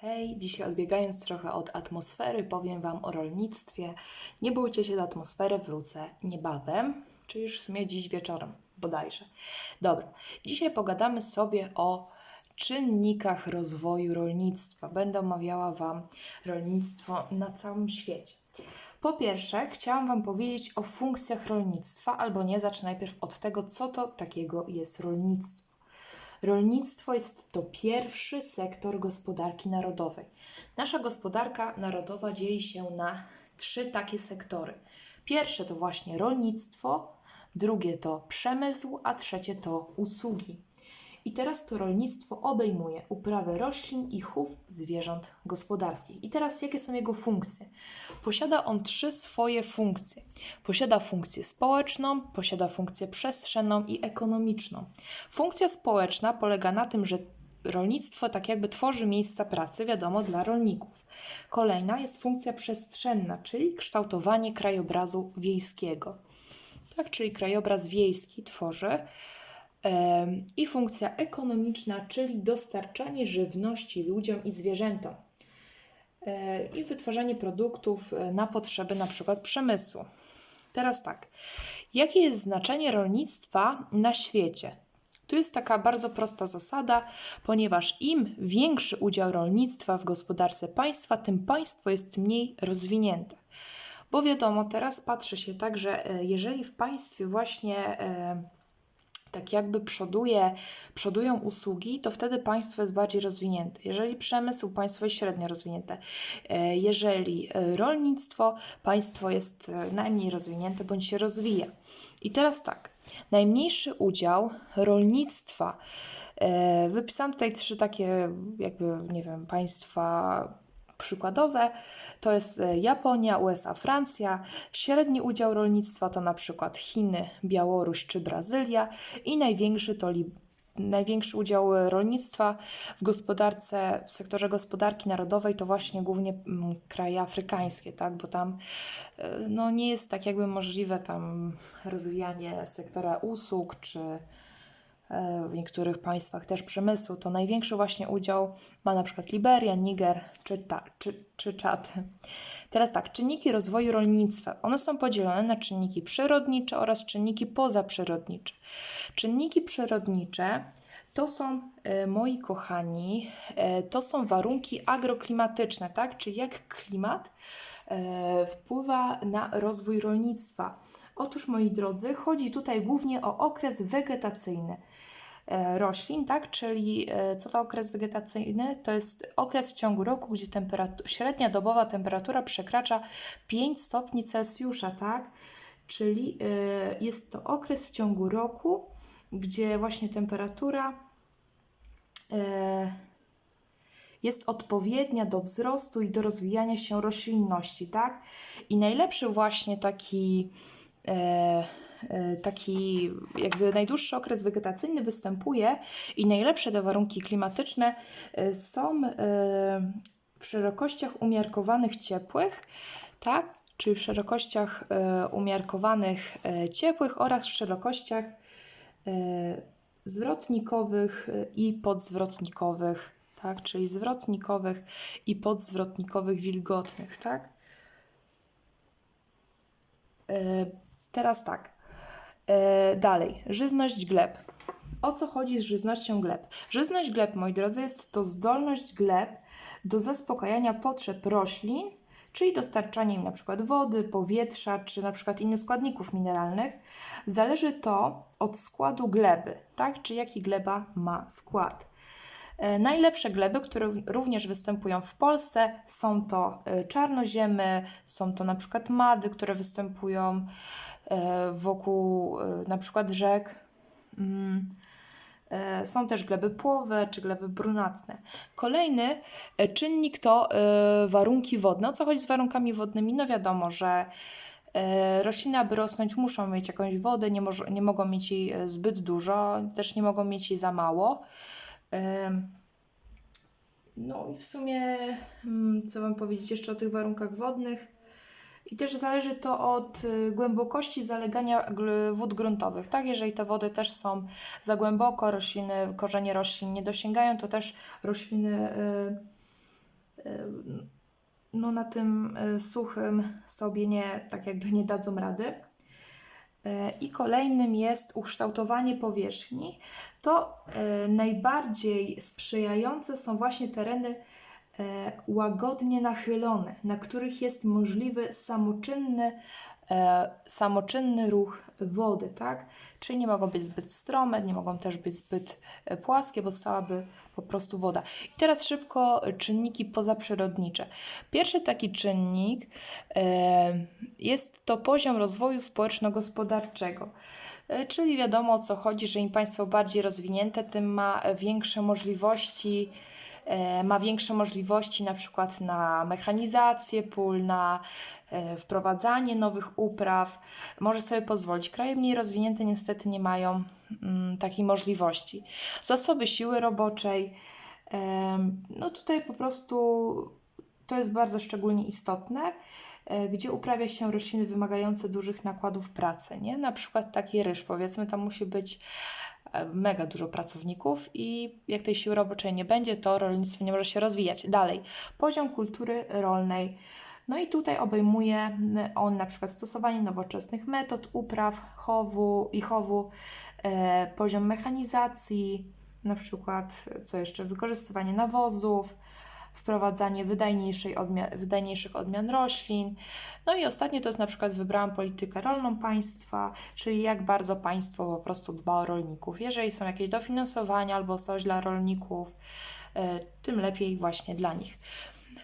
Hej, dzisiaj odbiegając trochę od atmosfery, powiem Wam o rolnictwie. Nie bójcie się do atmosfery, wrócę niebawem, czy już w sumie dziś wieczorem, bodajże. Dobra, dzisiaj pogadamy sobie o czynnikach rozwoju rolnictwa. Będę omawiała Wam rolnictwo na całym świecie. Po pierwsze, chciałam Wam powiedzieć o funkcjach rolnictwa, albo nie, zacznę najpierw od tego, co to takiego jest rolnictwo. Rolnictwo jest to pierwszy sektor gospodarki narodowej. Nasza gospodarka narodowa dzieli się na trzy takie sektory. Pierwsze to właśnie rolnictwo, drugie to przemysł, a trzecie to usługi. I teraz to rolnictwo obejmuje uprawę roślin i chów zwierząt gospodarskich. I teraz jakie są jego funkcje? Posiada on trzy swoje funkcje. Posiada funkcję społeczną, posiada funkcję przestrzenną i ekonomiczną. Funkcja społeczna polega na tym, że rolnictwo tak jakby tworzy miejsca pracy, wiadomo, dla rolników. Kolejna jest funkcja przestrzenna, czyli kształtowanie krajobrazu wiejskiego. Tak, czyli krajobraz wiejski tworzy i funkcja ekonomiczna, czyli dostarczanie żywności ludziom i zwierzętom i wytwarzanie produktów e, na potrzeby na przykład przemysłu. Teraz tak, jakie jest znaczenie rolnictwa na świecie? Tu jest taka bardzo prosta zasada, ponieważ im większy udział rolnictwa w gospodarce państwa, tym państwo jest mniej rozwinięte. Bo wiadomo, teraz patrzy się tak, że e, jeżeli w państwie właśnie e, tak jakby przoduje, przodują usługi, to wtedy państwo jest bardziej rozwinięte. Jeżeli przemysł, państwo jest średnio rozwinięte. E, Jeżeli e, rolnictwo, państwo jest e, najmniej rozwinięte bądź się rozwija. I teraz tak, najmniejszy udział rolnictwa. Wypisałam tutaj trzy takie, jakby, nie wiem, państwa przykładowe to jest e, Japonia, USA, Francja. Średni udział rolnictwa to na przykład Chiny, Białoruś czy Brazylia i największy to największy udział e, rolnictwa w gospodarce, w sektorze gospodarki narodowej to właśnie głównie mm, kraje afrykańskie, tak? Bo tam e, no, nie jest tak jakby możliwe tam rozwijanie sektora usług czy w niektórych państwach też przemysłu, to największy właśnie udział ma na przykład Liberia, Niger czy, ta, czy, czy Czad. Teraz tak, czynniki rozwoju rolnictwa. One są podzielone na czynniki przyrodnicze oraz czynniki pozaprzyrodnicze. Czynniki przyrodnicze to są, e, moi kochani, e, to są warunki agroklimatyczne, tak? Czy jak klimat e, wpływa na rozwój rolnictwa. Otóż, moi drodzy, chodzi tutaj głównie o okres wegetacyjny e, roślin, tak? Czyli e, co to okres wegetacyjny? To jest okres w ciągu roku, gdzie średnia dobowa temperatura przekracza 5 stopni Celsjusza, tak? Czyli e, jest to okres w ciągu roku, gdzie właśnie temperatura e, jest odpowiednia do wzrostu i do rozwijania się roślinności, tak? I najlepszy właśnie taki, e, e, taki jakby najdłuższy okres wegetacyjny występuje i najlepsze te warunki klimatyczne e, są e, w szerokościach umiarkowanych ciepłych, tak? Czyli w szerokościach e, umiarkowanych e, ciepłych oraz w szerokościach e, zwrotnikowych e, i podzwrotnikowych, tak? Czyli zwrotnikowych i podzwrotnikowych wilgotnych, tak? E, Teraz tak. E, Dalej. Żyzność gleb. O co chodzi z żyznością gleb? Żyzność gleb, moi drodzy, jest to zdolność gleb do zaspokajania potrzeb roślin, czyli dostarczania im przykład wody, powietrza, czy przykład innych składników mineralnych. Zależy to od składu gleby, tak? Czy jaki gleba ma skład. E, Najlepsze gleby, które również występują w Polsce, są to e, czarnoziemy, są to na przykład mady, które występują wokół e, na przykład rzek. Mm. E, Są też gleby płowe czy gleby brunatne. Kolejny e, czynnik to e, warunki wodne. O co chodzi z warunkami wodnymi? No wiadomo, że e, rośliny, aby rosnąć, muszą mieć jakąś wodę, nie, moż- nie mogą mieć jej e, zbyt dużo, też nie mogą mieć jej za mało. No i w sumie, mm, co Wam powiedzieć jeszcze o tych warunkach wodnych? I też zależy to od y, głębokości zalegania wód gruntowych, tak? Jeżeli te wody też są za głęboko, rośliny, korzenie roślin nie dosięgają, to też rośliny y, no na tym suchym sobie nie, tak jakby nie dadzą rady. I kolejnym jest ukształtowanie powierzchni. To najbardziej sprzyjające są właśnie tereny łagodnie nachylone, na których jest możliwy samoczynny, e, samoczynny ruch wody, tak? Czyli nie mogą być zbyt strome, nie mogą też być zbyt e, płaskie, bo stałaby po prostu woda. I teraz szybko e, czynniki pozaprzyrodnicze. Pierwszy taki czynnik e, jest to poziom rozwoju społeczno-gospodarczego. E, Czyli wiadomo o co chodzi, że im państwo bardziej rozwinięte, tym ma e, większe możliwości, e, ma większe możliwości na przykład na mechanizację pól, na e, wprowadzanie nowych upraw. Może sobie pozwolić. Kraje mniej rozwinięte niestety nie mają mm, takiej możliwości. Zasoby siły roboczej. No tutaj po prostu to jest bardzo szczególnie istotne, e, gdzie uprawia się rośliny wymagające dużych nakładów pracy, nie? Na przykład taki ryż, powiedzmy, tam musi być e, mega dużo pracowników i jak tej siły roboczej nie będzie, to rolnictwo nie może się rozwijać. Dalej, poziom kultury rolnej. No i tutaj obejmuje on na przykład stosowanie nowoczesnych metod upraw, chowu i chowu, e, poziom mechanizacji, na przykład co jeszcze, wykorzystywanie nawozów, wprowadzanie wydajniejszej odmia- wydajniejszych odmian roślin. No i ostatnie to jest na przykład wybrałam politykę rolną państwa, czyli jak bardzo państwo po prostu dba o rolników. Jeżeli są jakieś dofinansowania albo coś dla rolników, e, tym lepiej właśnie dla nich.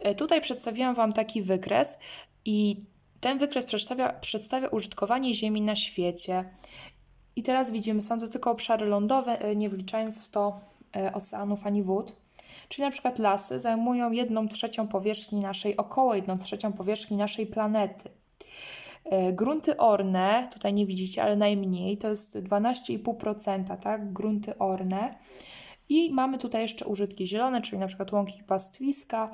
E, Tutaj przedstawiłam Wam taki wykres i ten wykres przedstawia, przedstawia użytkowanie ziemi na świecie. I teraz widzimy, są to tylko obszary lądowe, e, nie wliczając w to oceanów ani wód. Czyli na przykład lasy zajmują 1 trzecią powierzchni naszej, około 1 trzecią powierzchni naszej planety. E, Grunty orne, tutaj nie widzicie, ale najmniej, to jest 12,5%, tak? Grunty orne. I mamy tutaj jeszcze użytki zielone, czyli na przykład łąki pastwiska.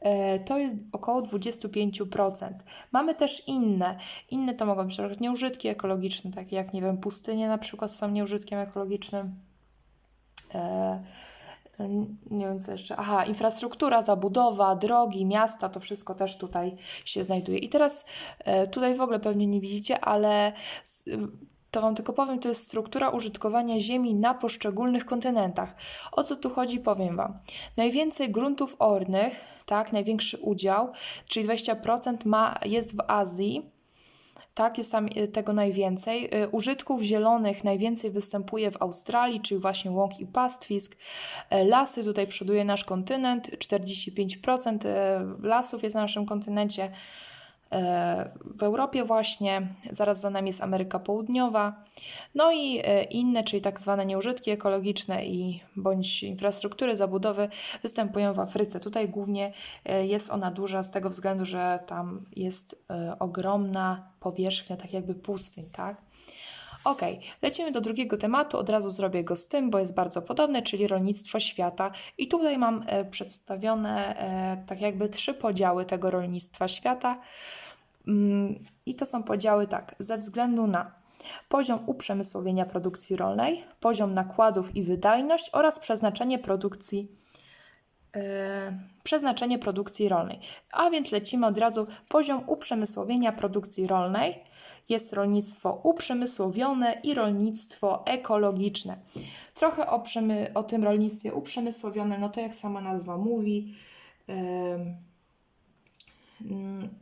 E, To jest około 25%. Mamy też inne. Inne to mogą być na przykład nieużytki ekologiczne, takie jak, nie wiem, pustynie na przykład są nieużytkiem ekologicznym. Nie wiem co jeszcze. Aha, infrastruktura, zabudowa, drogi, miasta, to wszystko też tutaj się znajduje. I teraz e, tutaj w ogóle pewnie nie widzicie, ale to Wam tylko powiem, to jest struktura użytkowania ziemi na poszczególnych kontynentach. O co tu chodzi, powiem Wam. Najwięcej gruntów ornych, tak, największy udział, czyli 20% ma, jest w Azji, tak, jest tam y, tego najwięcej. Y, Użytków zielonych najwięcej występuje w Australii, czyli właśnie łąk i pastwisk. E, Lasy, tutaj przoduje nasz kontynent, 45% e, lasów jest na naszym kontynencie. W Europie właśnie, zaraz za nami jest Ameryka Południowa. No i e, inne, czyli tak zwane nieużytki ekologiczne i bądź infrastruktury, zabudowy występują w Afryce. Tutaj głównie e, jest ona duża z tego względu, że tam jest e, ogromna powierzchnia, tak jakby pustyń, tak? Ok, lecimy do drugiego tematu. Od razu zrobię go z tym, bo jest bardzo podobny, czyli rolnictwo świata. I tutaj mam przedstawione tak jakby trzy podziały tego rolnictwa świata. Mm, I to są podziały tak, ze względu na poziom uprzemysłowienia produkcji rolnej, poziom nakładów i wydajność oraz przeznaczenie produkcji e, przeznaczenie produkcji rolnej. A więc lecimy od razu poziom uprzemysłowienia produkcji rolnej. Jest rolnictwo uprzemysłowione i rolnictwo ekologiczne. Trochę o, o tym rolnictwie uprzemysłowionym, no to jak sama nazwa mówi, mm,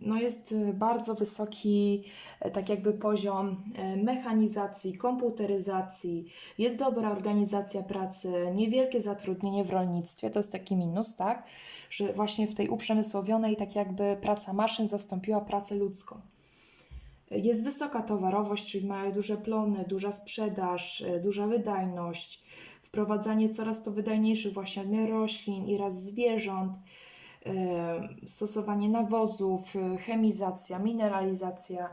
no jest y, bardzo wysoki e, tak jakby poziom e, mechanizacji, komputeryzacji, jest dobra organizacja pracy, niewielkie zatrudnienie w rolnictwie, to jest taki minus, tak? Że właśnie w tej uprzemysłowionej tak jakby praca maszyn zastąpiła pracę ludzką. Jest wysoka towarowość, czyli mają duże plony, duża sprzedaż, e, duża wydajność, wprowadzanie coraz to wydajniejszych właśnie odmian roślin i raz zwierząt, stosowanie nawozów, e, chemizacja, mineralizacja.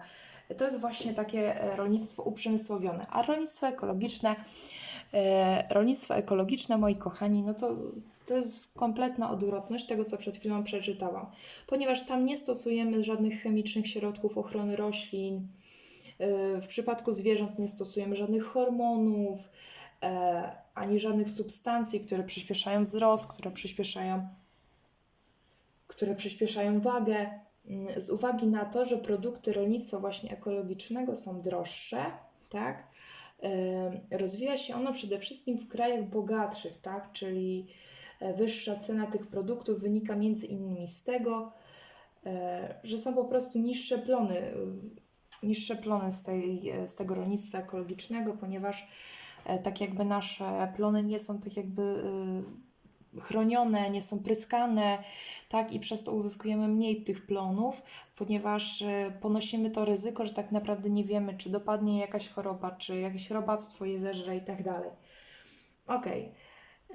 To jest właśnie takie e, rolnictwo uprzemysłowione. A rolnictwo ekologiczne, e, rolnictwo ekologiczne, moi kochani, no to, to jest kompletna odwrotność tego, co przed chwilą przeczytałam, ponieważ tam nie stosujemy żadnych chemicznych środków ochrony roślin. e, W przypadku zwierząt nie stosujemy żadnych hormonów, ani żadnych substancji, które przyspieszają wzrost, które przyspieszają które przyspieszają wagę, mm, z uwagi na to, że produkty rolnictwa właśnie ekologicznego są droższe, tak? E, Rozwija się ono przede wszystkim w krajach bogatszych, tak? Czyli e, wyższa cena tych produktów wynika między innymi z tego, e, że są po prostu niższe plony, niższe plony z, tej, z tego rolnictwa ekologicznego, ponieważ tak jakby nasze plony nie są tak jakby chronione, nie są pryskane, tak, i przez to uzyskujemy mniej tych plonów, ponieważ e, ponosimy to ryzyko, że tak naprawdę nie wiemy, czy dopadnie jakaś choroba, czy jakieś robactwo je zeżre i tak dalej. Okej.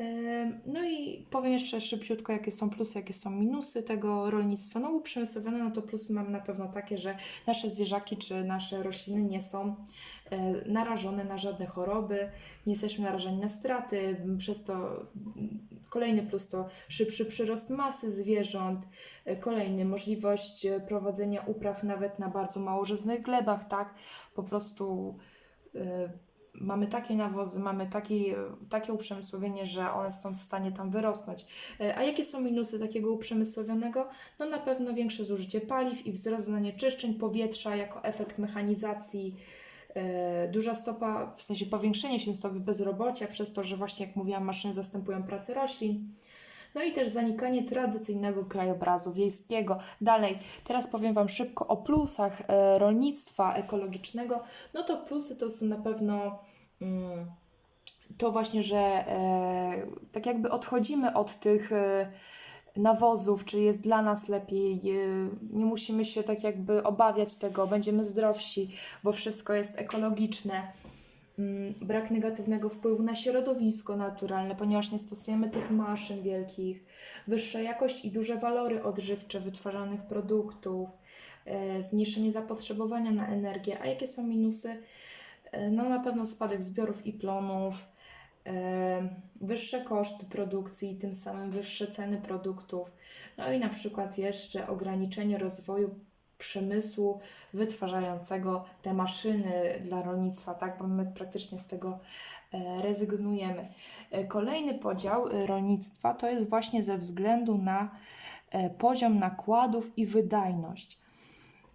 Ym, No i powiem jeszcze szybciutko, jakie są plusy, jakie są minusy tego rolnictwa. No uprzemysłowione, no to plusy mamy na pewno takie, że nasze zwierzaki czy nasze rośliny nie są e, narażone na żadne choroby, nie jesteśmy narażeni na straty, przez to kolejny plus to szybszy przyrost masy zwierząt, e, kolejny możliwość e, prowadzenia upraw nawet na bardzo małożyznych glebach, tak? Po prostu e, mamy takie nawozy, mamy taki, takie uprzemysłowienie, że one są w stanie tam wyrosnąć. A jakie są minusy takiego uprzemysłowionego? No na pewno większe zużycie paliw i wzrost zanieczyszczeń powietrza jako efekt mechanizacji, duża stopa, w sensie powiększenie się stopy bezrobocia przez to, że właśnie jak mówiłam, maszyny zastępują pracę roślin. No i też zanikanie tradycyjnego krajobrazu wiejskiego. Dalej, teraz powiem Wam szybko o plusach e, rolnictwa ekologicznego. No to plusy to są na pewno mm, to właśnie, że e, tak jakby odchodzimy od tych e, nawozów, czy jest dla nas lepiej, e, nie musimy się tak jakby obawiać tego, będziemy zdrowsi, bo wszystko jest ekologiczne mm, brak negatywnego wpływu na środowisko naturalne, ponieważ nie stosujemy tych maszyn wielkich, wyższa jakość i duże walory odżywcze wytwarzanych produktów, e, zmniejszenie zapotrzebowania na energię. A jakie są minusy? E, No na pewno spadek zbiorów i plonów, wyższe koszty produkcji tym samym wyższe ceny produktów, no i na przykład jeszcze ograniczenie rozwoju przemysłu wytwarzającego te maszyny dla rolnictwa, tak, bo my praktycznie z tego e, rezygnujemy. E, Kolejny podział e, rolnictwa to jest właśnie ze względu na e, poziom nakładów i wydajność.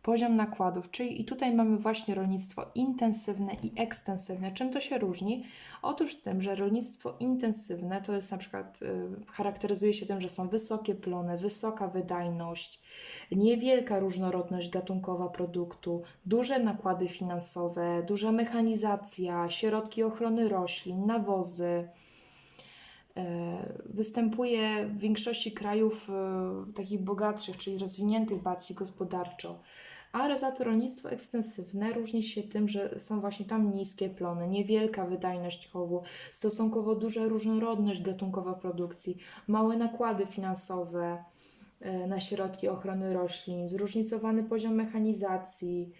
Poziom nakładów, czyli i tutaj mamy właśnie rolnictwo intensywne i ekstensywne. Czym to się różni? Otóż tym, że rolnictwo intensywne to jest na przykład, y, charakteryzuje się tym, że są wysokie plony, wysoka wydajność, niewielka różnorodność gatunkowa produktu, duże nakłady finansowe, duża mechanizacja, środki ochrony roślin, nawozy. E, Występuje w większości krajów e, takich bogatszych, czyli rozwiniętych bardziej gospodarczo. A za to rolnictwo ekstensywne różni się tym, że są właśnie tam niskie plony, niewielka wydajność chowu, stosunkowo duża różnorodność gatunkowa produkcji, małe nakłady finansowe e, na środki ochrony roślin, zróżnicowany poziom mechanizacji,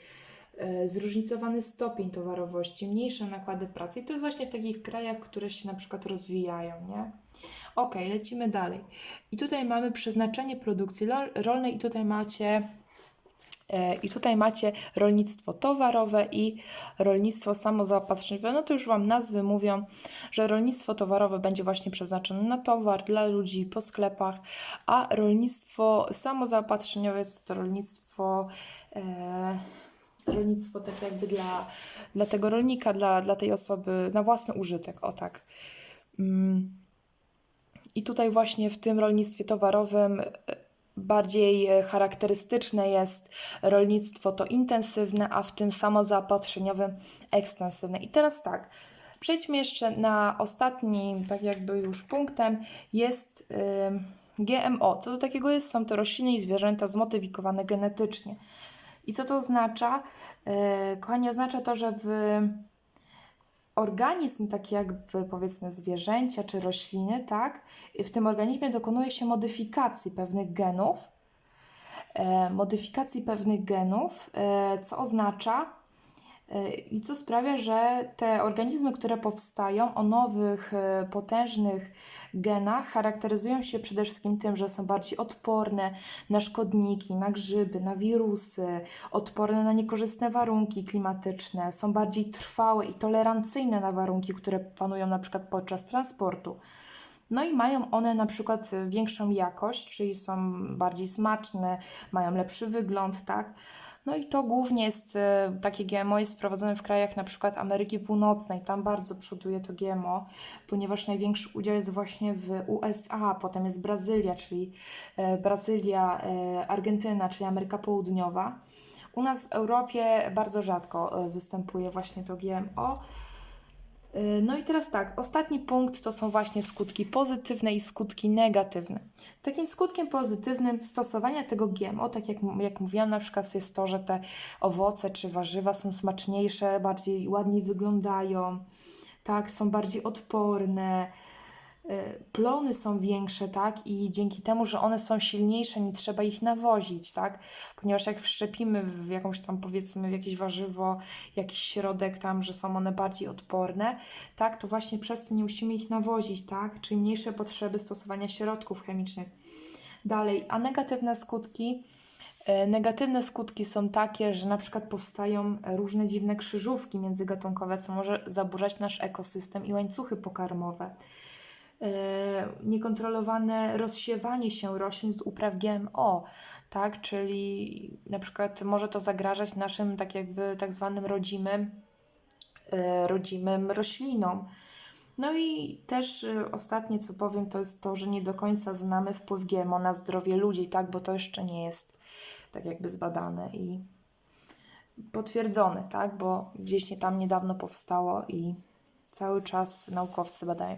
zróżnicowany stopień towarowości, mniejsze nakłady pracy. I to jest właśnie w takich krajach, które się na przykład rozwijają, nie? Ok, lecimy dalej. I tutaj mamy przeznaczenie produkcji rolnej i tutaj macie e, i tutaj macie rolnictwo towarowe i rolnictwo samozaopatrzeniowe. No to już Wam nazwy mówią, że rolnictwo towarowe będzie właśnie przeznaczone na towar dla ludzi po sklepach, a rolnictwo samozaopatrzeniowe jest to rolnictwo e, rolnictwo tak jakby dla, dla tego rolnika, dla, dla tej osoby na własny użytek, o tak. Mm. I tutaj właśnie w tym rolnictwie towarowym e, bardziej e, charakterystyczne jest rolnictwo to intensywne, a w tym samozaopatrzeniowym ekstensywne. I teraz tak, przejdźmy jeszcze na ostatni, tak jakby już punktem, jest ym, GMO. Co to takiego jest? Są to rośliny i zwierzęta zmodyfikowane genetycznie. I co to oznacza? Yy, kochani, oznacza to, że w organizm, taki jakby powiedzmy zwierzęcia czy rośliny, tak, w tym organizmie dokonuje się modyfikacji pewnych genów, e, modyfikacji pewnych genów, e, co oznacza e, i co sprawia, że te organizmy, które powstają o nowych, e, potężnych genach, charakteryzują się przede wszystkim tym, że są bardziej odporne na szkodniki, na grzyby, na wirusy, odporne na niekorzystne warunki klimatyczne, są bardziej trwałe i tolerancyjne na warunki, które panują na przykład podczas transportu. No i mają one na przykład większą jakość, czyli są bardziej smaczne, mają lepszy wygląd, tak? No i to głównie jest, e, takie GMO jest sprowadzone w krajach na przykład Ameryki Północnej, tam bardzo przoduje to GMO, ponieważ największy udział jest właśnie w USA, potem jest Brazylia, czyli e, Brazylia, e, Argentyna, czyli Ameryka Południowa. U nas w Europie bardzo rzadko występuje właśnie to GMO. E, No i teraz tak, ostatni punkt to są właśnie skutki pozytywne i skutki negatywne. Takim skutkiem pozytywnym stosowania tego GMO, tak jak, jak mówiłam, na przykład jest to, że te owoce czy warzywa są smaczniejsze, bardziej ładniej wyglądają, tak, są bardziej odporne, y, plony są większe, tak, i dzięki temu, że one są silniejsze, nie trzeba ich nawozić, tak, ponieważ jak wszczepimy w jakąś tam, powiedzmy, w jakieś warzywo, jakiś środek tam, że są one bardziej odporne, tak, to właśnie przez to nie musimy ich nawozić, tak, czyli mniejsze potrzeby stosowania środków chemicznych. Dalej, a negatywne skutki, E, Negatywne skutki są takie, że na przykład powstają różne dziwne krzyżówki międzygatunkowe, co może zaburzać nasz ekosystem i łańcuchy pokarmowe. E, Niekontrolowane rozsiewanie się roślin z upraw GMO, tak? Czyli na przykład może to zagrażać naszym tak jakby tak zwanym rodzimym, e, rodzimym roślinom. No i też y, ostatnie, co powiem, to jest to, że nie do końca znamy wpływ GMO na zdrowie ludzi, tak, bo to jeszcze nie jest tak jakby zbadane i potwierdzone, tak, bo gdzieś nie tam niedawno powstało i cały czas naukowcy badają.